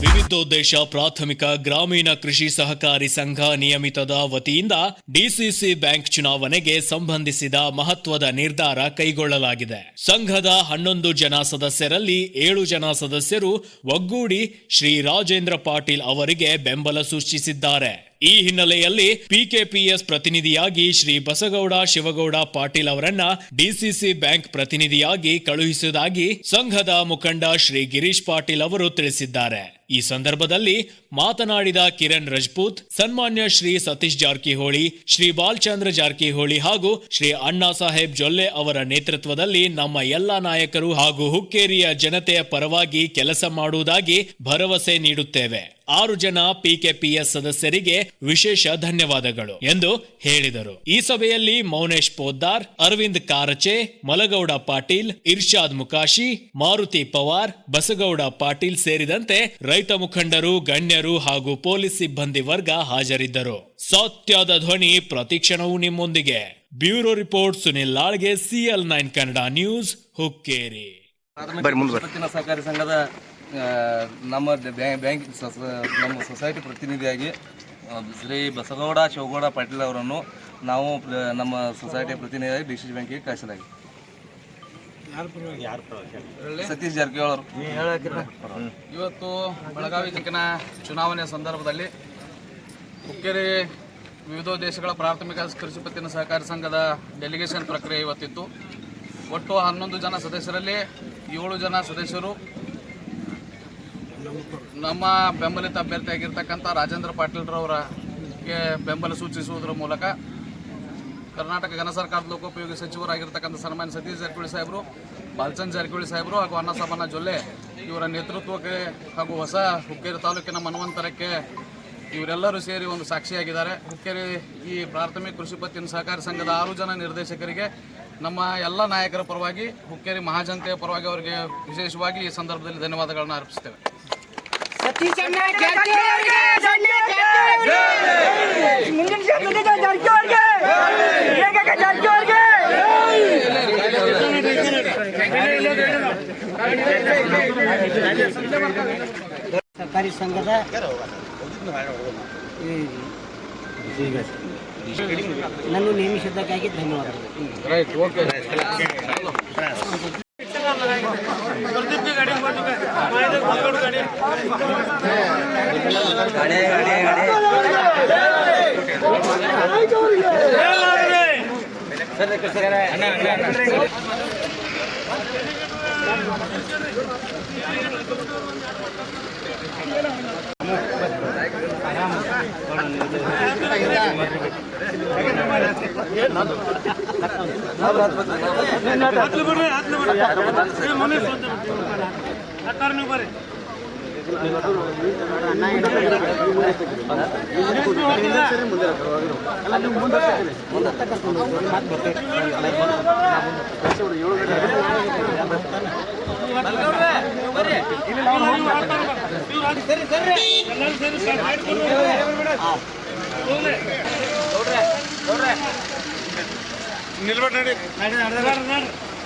ವಿವಿಧೋದ್ದೇಶ ಪ್ರಾಥಮಿಕ ಗ್ರಾಮೀಣ ಕೃಷಿ ಸಹಕಾರಿ ಸಂಘ ನಿಯಮಿತದ ವತಿಯಿಂದ ಡಿಸಿಸಿ ಬ್ಯಾಂಕ್ ಚುನಾವಣೆಗೆ ಸಂಬಂಧಿಸಿದ ಮಹತ್ವದ ನಿರ್ಧಾರ ಕೈಗೊಳ್ಳಲಾಗಿದೆ. ಸಂಘದ ಹನ್ನೊಂದು ಜನ ಸದಸ್ಯರಲ್ಲಿ ಏಳು ಜನ ಸದಸ್ಯರು ಒಗ್ಗೂಡಿ ಶ್ರೀ ರಾಜೇಂದ್ರ ಪಾಟೀಲ್ ಅವರಿಗೆ ಬೆಂಬಲ ಸೂಚಿಸಿದ್ದಾರೆ. ಈ ಹಿನ್ನೆಲೆಯಲ್ಲಿ ಪಿಕೆಪಿಎಸ್ ಪ್ರತಿನಿಧಿಯಾಗಿ ಶ್ರೀ ಬಸಗೌಡ ಶಿವಗೌಡ ಪಾಟೀಲ್ ಅವರನ್ನ ಡಿಸಿಸಿ ಬ್ಯಾಂಕ್ ಪ್ರತಿನಿಧಿಯಾಗಿ ಕಳುಹಿಸುವುದಾಗಿ ಸಂಘದ ಮುಖಂಡ ಶ್ರೀ ಗಿರೀಶ್ ಪಾಟೀಲ್ ಅವರು ತಿಳಿಸಿದ್ದಾರೆ. ಈ ಸಂದರ್ಭದಲ್ಲಿ ಮಾತನಾಡಿದ ಕಿರಣ್ ರಜಪೂತ್, ಸನ್ಮಾನ್ಯ ಶ್ರೀ ಸತೀಶ್ ಜಾರಕಿಹೊಳಿ, ಶ್ರೀ ಬಾಲ್ಚಂದ್ರ ಜಾರಕಿಹೊಳಿ ಹಾಗೂ ಶ್ರೀ ಅಣ್ಣಾ ಸಾಹೇಬ್ ಜೊಲ್ಲೆ ಅವರ ನೇತೃತ್ವದಲ್ಲಿ ನಮ್ಮ ಎಲ್ಲಾ ನಾಯಕರು ಹಾಗೂ ಹುಕ್ಕೇರಿಯ ಜನತೆಯ ಪರವಾಗಿ ಕೆಲಸ ಮಾಡುವುದಾಗಿ ಭರವಸೆ ನೀಡುತ್ತೇವೆ. ಆರು ಜನ ಪಿಕೆಪಿಎಸ್ ಸದಸ್ಯರಿಗೆ ವಿಶೇಷ ಧನ್ಯವಾದಗಳು ಎಂದು ಹೇಳಿದರು. ಈ ಸಭೆಯಲ್ಲಿ ಮೌನೇಶ್ ಪೋದ್ದಾರ್, ಅರವಿಂದ್ ಕಾರಚೆ, ಮಲಗೌಡ ಪಾಟೀಲ್, ಇರ್ಷಾದ್ ಮುಕಾಶಿ, ಮಾರುತಿ ಪವಾರ್, ಬಸಗೌಡ ಪಾಟೀಲ್ ಸೇರಿದಂತೆ ರೈತ ಮುಖಂಡರು, ಗಣ್ಯರು ಹಾಗೂ ಪೊಲೀಸ್ ಸಿಬ್ಬಂದಿ ವರ್ಗ ಹಾಜರಿದ್ದರು. ಸತ್ಯದ ಧ್ವನಿ ಪ್ರತಿಕ್ಷಣವೂ ನಿಮ್ಮೊಂದಿಗೆ. Bureau report Sunil ಲಾಳ್ಗೆ CL nine Kannada news Hukkeri. ಸಹಕಾರಿ ಸಂಘದ ನಮ್ಮ ಬ್ಯಾಂಕ್ ನಮ್ಮ ಸೊಸೈಟಿ ಪ್ರತಿನಿಧಿಯಾಗಿ ಶ್ರೀ ಬಸಗೌಡ ಶಿವಗೌಡ ಪಾಟೀಲ್ ಅವರನ್ನು ನಾವು ನಮ್ಮ ಸೊಸೈಟಿಯ ಪ್ರತಿನಿಧಿಯಾಗಿ ಡಿ ಸಿ ಬ್ಯಾಂಕಿಗೆ ಕಳಿಸಲಾಗಿದೆ. ಸತೀಶ್ ಜಾರಕಿಹೊಳಿ ಅವರು. ಇವತ್ತು ಬೆಳಗಾವಿ ಜಿಲ್ಲೆನ ಚುನಾವಣೆಯ ಸಂದರ್ಭದಲ್ಲಿ ಹುಕ್ಕೇರಿ ವಿವಿಧ ದೇಶಗಳ ಪ್ರಾಥಮಿಕ ಕೃಷಿ ಪತ್ತಿನ ಸಹಕಾರಿ ಸಂಘದ ಡೆಲಿಗೇಷನ್ ಪ್ರಕ್ರಿಯೆ ಇವತ್ತಿತ್ತು. ಒಟ್ಟು ಹನ್ನೊಂದು ಜನ ಸದಸ್ಯರಲ್ಲಿ ಏಳು ಜನ ಸದಸ್ಯರು ನಮ್ಮ ಬೆಂಬಲಿತ ಅಭ್ಯರ್ಥಿಯಾಗಿರ್ತಕ್ಕಂಥ ರಾಜೇಂದ್ರ ಪಾಟೀಲ್ರವರಿಗೆ ಬೆಂಬಲ ಸೂಚಿಸುವುದರ ಮೂಲಕ ಕರ್ನಾಟಕ ಘನ ಸರ್ಕಾರದ ಲೋಕೋಪಯೋಗಿ ಸಚಿವರಾಗಿರ್ತಕ್ಕಂಥ ಸನ್ಮಾನ್ಯ ಸತೀಶ್ ಜಾರಕಿಹೊಳಿ ಸಾಹೇಬರು ಬಾಲಚಂದ್ ಜಾರಕಿಹೊಳಿ ಸಾಹೇಬರು ಹಾಗೂ ಅನ್ನಸಾಬಣ್ಣ ಜೊಲ್ಲೆ, ಇವರ ನೇತೃತ್ವಕ್ಕೆ ಹಾಗೂ ಹೊಸ ಹುಕ್ಕೇರಿ ತಾಲೂಕಿನ ಮನ್ವಂತರಕ್ಕೆ ಇವರೆಲ್ಲರೂ ಸೇರಿ ಒಂದು ಸಾಕ್ಷಿಯಾಗಿದ್ದಾರೆ. ಹುಕ್ಕೇರಿ ಈ ಪ್ರಾಥಮಿಕ ಕೃಷಿ ಪತ್ತಿನ ಸಹಕಾರಿ ಸಂಘದ ಆರು ಜನ ನಿರ್ದೇಶಕರಿಗೆ ನಮ್ಮ ಎಲ್ಲ ನಾಯಕರ ಪರವಾಗಿ, ಹುಕ್ಕೇರಿ ಮಹಾಜನತೆಯ ಪರವಾಗಿ ಅವರಿಗೆ ವಿಶೇಷವಾಗಿ ಈ ಸಂದರ್ಭದಲ್ಲಿ ಧನ್ಯವಾದಗಳನ್ನು ಅರ್ಪಿಸ್ತೇವೆ. ಸರ್ಕಾರಿ ಸಂಘದ ನನ್ನ ನೇಮಿಸಿದ್ದಕ್ಕಾಗಿ ಧನ್ಯವಾದಗಳು ಬಿಡ್ರಿ ಹತ್ತು ಬಿಡ್ರಿ ಮನೆ ಬರ್ರಿ. ನಿಲ್ಬೇಡ ನಡಿ. ನಡಿ ನಡೆದಾಡ್ರಿ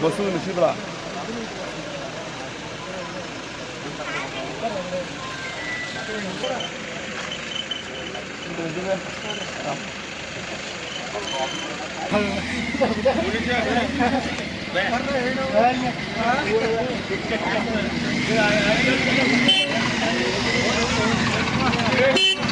Gosto no chifre lá. Thank you.